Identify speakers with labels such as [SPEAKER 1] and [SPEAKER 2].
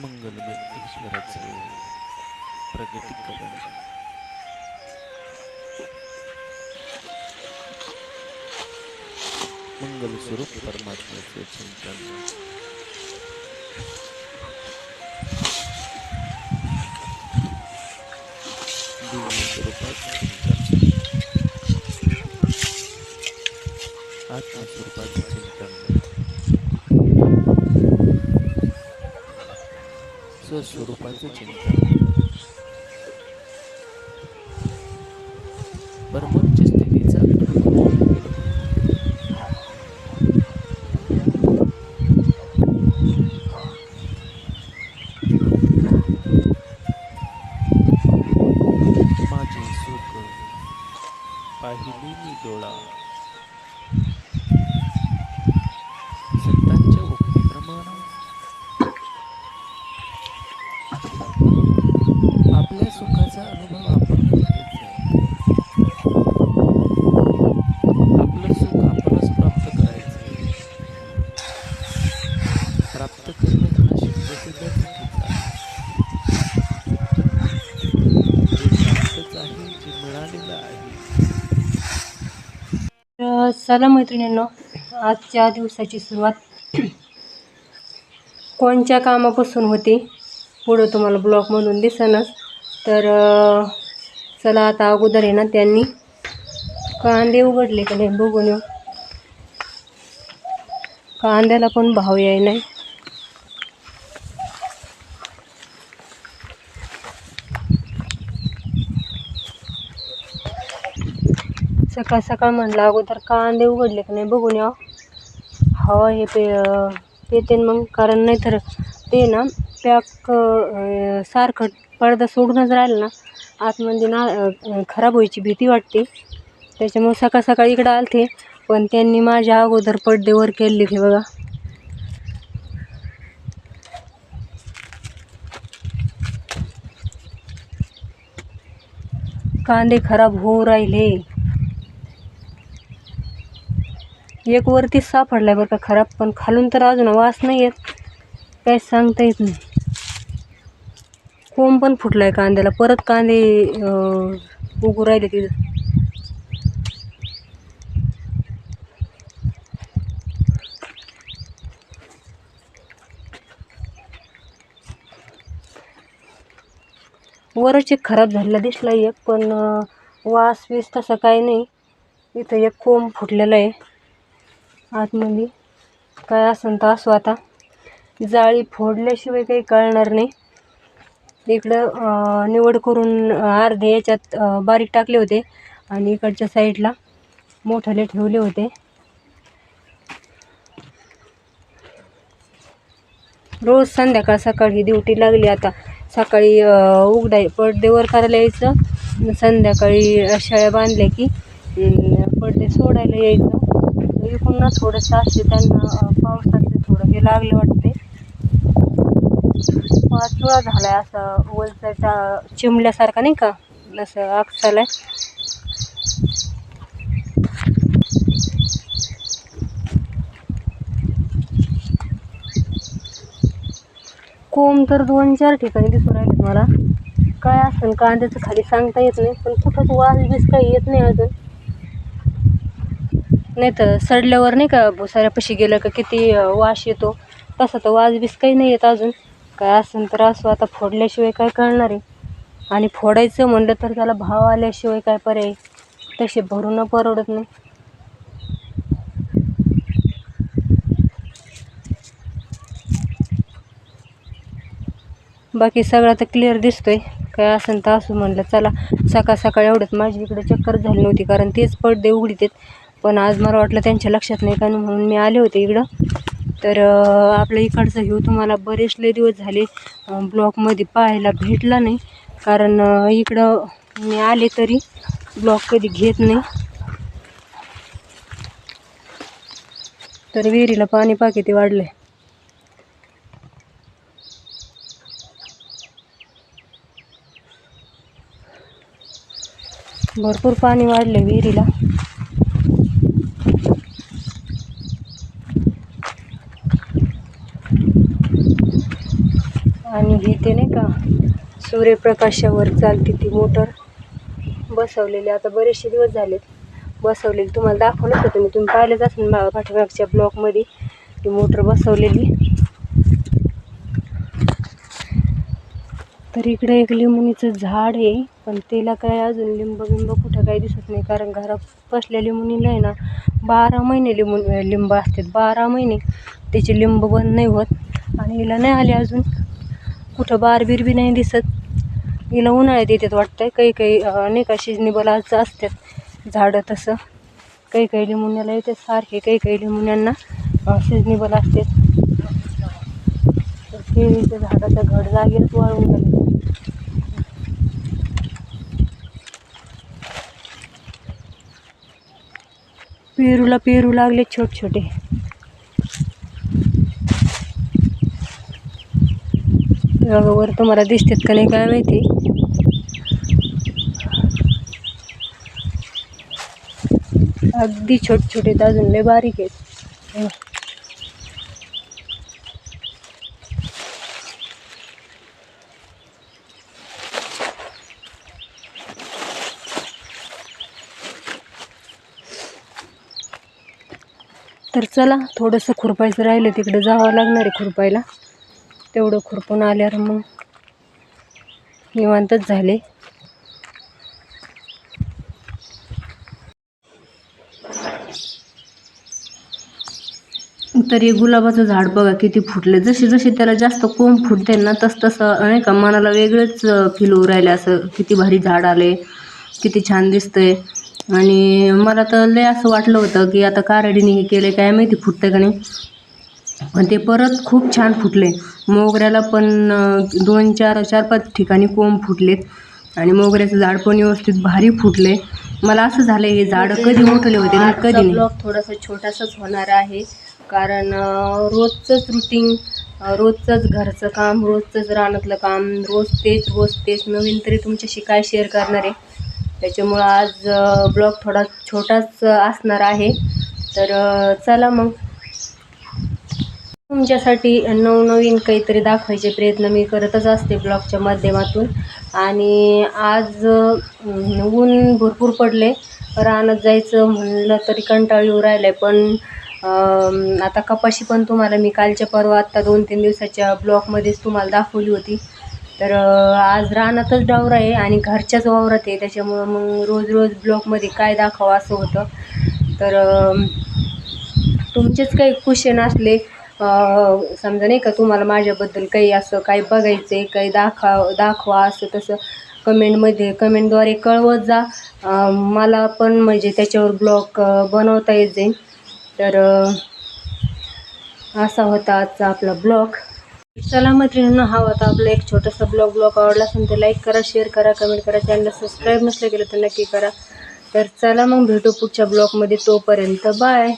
[SPEAKER 1] मंगलमय ईश्वराचे प्रगतीकरण मंगल स्वरूप परमात्म्याचे चिंतन दिव्य स्वरूपाचे स्वस्वरूपाचे चिंतन. परमोच्च स्थितीचा माझे सुख पाहिले मी डोळा. जे आहे.
[SPEAKER 2] तर चला मैत्रिणींनो आजच्या दिवसाची सुरुवात. कोणत्या कामापासून होते? पुढं तुम्हाला ब्लॉकमधून दिसनच. तर चला आता अगोदर आहे ना त्यांनी. कांदे उघडले का नाही बघून येऊ. कांद्याला पण भाव याय नाही सकाळ सकाळ म्हणलं अगोदर कांदे उघडले की नाही बघून या हवा हे पे पेते मग कारण नाहीतर ते ना पॅक सारखं पडदा सोडूनच राहिलं ना आतमध्ये ना खराब व्हायची भीती वाटते. त्याच्यामुळे सकाळ सकाळ इकडं आलते पण त्यांनी माझ्या अगोदर पडदे वर केले ते बघा. कांदे खराब होऊ राहिले. एक वरतीच सापडलाय बरं का खराब पण खालून तर अजून वास नाही येत काय सांगता येत नाही. कोंब पण फुटलाय कांद्याला. परत कांदे उगू राहिले तिथं. वरच एक खराब झालेला दिसला एक पण वास वीस तसा काही नाही. इथं एक कोंब फुटलेला आहे. आतमध्ये. काय असन तर असो आता. जाळी फोडल्याशिवाय काही कळणार नाही. इकडं निवड करून अर्धे याच्यात बारीक टाकले होते आणि इकडच्या साईडला मोठाले ठेवले होते. रोज संध्याकाळ सकाळी ड्युटी लागली आता. सकाळी उघडाय पडदे वर करायला यायचं. संध्याकाळी शाळा बांधल्या की पडदे सोडायला यायचं. इकडून ना थोडंसं असते त्यांना अं, पावसाचं थोडं हे लागलं वाटते. पाच वेळा झालाय असं वलसाच्या चिमल्यासारखा नाही का? असं आगसालाय. कोंब तर दोन चार ठिकाणी दिसून राहिलेत मला. काय असेल कांद्याचं खाली सांगता येत नाही पण कुठंच वास बीस काही येत नाही अजून. नाही तर सडल्यावर नाही का भुसाऱ्यापाशी गेलं का किती वास येतो. तसा तर वास बीस काही नाही येत अजून. काय असेल तर असो आता फोडल्याशिवाय काय कळणार आहे? आणि फोडायचं म्हणलं तर त्याला भाव आल्याशिवाय काय पर्याय? तसे भरून परवडत नाही. बाकी सगळं तर क्लिअर दिसतोय. काय असेल तर असू म्हणलं चला सकाळ सकाळ एवढंच. माझी इकडे चक्कर झाली नव्हती कारण तेच पडदे उघडीत पण आज मला वाटलं त्यांच्या लक्षात नाही कारण म्हणून मी आले होते इकडं. तर आपलं आपल्या इकडचं घेऊ. तुम्हाला बरेच लय दिवस झाले ब्लॉकमध्ये पाहायला भेटला नाही. कारण इकडं मी आले तरी ब्लॉक कधी घेत नाही. तर विहिरीला पाणी पाकिती वाढलंय. भरपूर पाणी वाढलं विहिरीला. का सूर्यप्रकाशावर चालते ती मोटर बसवलेली. आता बरेचसे दिवस झालेत. बसवलेली. तुम्हाला दाखवलंच होतं मी तुम्ही पाहिलंच असेल मा पाठीमागच्या ब्लॉकमध्ये ती मोटर बसवलेली. तर इकडे एक लिंबणीचं झाड आहे. पण त्याला काय अजून लिंब बिंब कुठं काही दिसत नाही. कारण घरात बसल्या लिंबणीला आहे ना बारा महिने लिंबू लिंब असतात. बारा महिने त्याचे लिंब बंद नाही होत. आणि हिला नाही आले अजून. कुठं बारबीर बी नाही दिसत. हिला उन्हाळ्यात येतात वाटतंय. काही काही अनेक नाही का शिजनेबल असतात झाडं तसं. काही काही लिंबुण्याला येतात सारखे काही काही लिंबुण्यांना सिजनेबल असतात. केळीच्या झाडाचं घड लागेल वाळून गेलं. पेरूला पेरू लागले छोटे छोटे. वर तुम्हाला दिसतात का नाही काय माहिती. अगदी छोटे छोटे अजून लय बारीक आहेत. तर चला थोडंसं खुरपायचं राहिलं तिकडे जावं लागणार आहे खुरपायला. तेवढं खुरपून आल्यावर मग निवांतच झाले. तर हे गुलाबाचं झाड बघा किती फुटले. जसे जसे त्याला जास्त कोंब फुटते ना तस तसं नाही का मनाला वेगळंच फील होऊ राहिलं असं. किती भारी झाड आले किती छान दिसतंय. आणि मला तर लय असं वाटलं होतं की आता कारडीने हे केलं काय माहिती फुटतं का नाही. ते परत खूप छान फुटले. मोगऱ्याला पण दोन चार चार पाच ठिकाणी कोंब फुटलेत. आणि मोगऱ्याचं झाड पण व्यवस्थित भारी फुटले. मला असं झालं हे झाड कधी मोठले होते ना कधी ब्लॉग थोडासा छोटासाच होणार आहे. कारण रोजचंच रुटीन रोजचंच घरचं काम रोजचंच रानातलं काम रोज तेच रोज तेच. नवीन तरी तुमच्याशी काय शेअर करणार आहे? त्याच्यामुळं आज ब्लॉग थोडा छोटाच असणार आहे. तर चला मग. तुमच्यासाठी नवनवीन काहीतरी दाखवायचे प्रयत्न मी करतच असते ब्लॉगच्या माध्यमातून. आणि आज ऊन भरपूर पडले. रानात जायचं म्हणलं तरी कंटाळ येऊ राहिलं आहे पण आता कपाशी पण तुम्हाला मी कालच्या परवा आत्ता दोन तीन दिवसाच्या ब्लॉगमध्येच तुम्हाला दाखवली होती. तर आज रानातच डावर आहे आणि घरच्याच वावरात आहे त्याच्यामुळं मग रोज रोज ब्लॉगमध्ये काय दाखवावं असं होतं. तर तुमचेच काही क्वेश्चन असले समजा नाही का तुम्हाला माझ्याबद्दल काही असं काही बघायचं आहे काही दाखवा दाखवा असं तसं कमेंटमध्ये कमेंटद्वारे कळवत जा. मला पण म्हणजे त्याच्यावर ब्लॉग बनवता येत जाईल. तर असा होता आजचा आपला ब्लॉग चला मैत्रिणींना हा होता आपला एक छोटासा ब्लॉग ब्लॉग आवडला असेल तर लाईक करा शेअर करा कमेंट करा. चॅनलला सबस्क्राईब नसलं गेलं तर नक्की करा. तर चला मग भेटू पुढच्या ब्लॉगमध्ये तोपर्यंत. बाय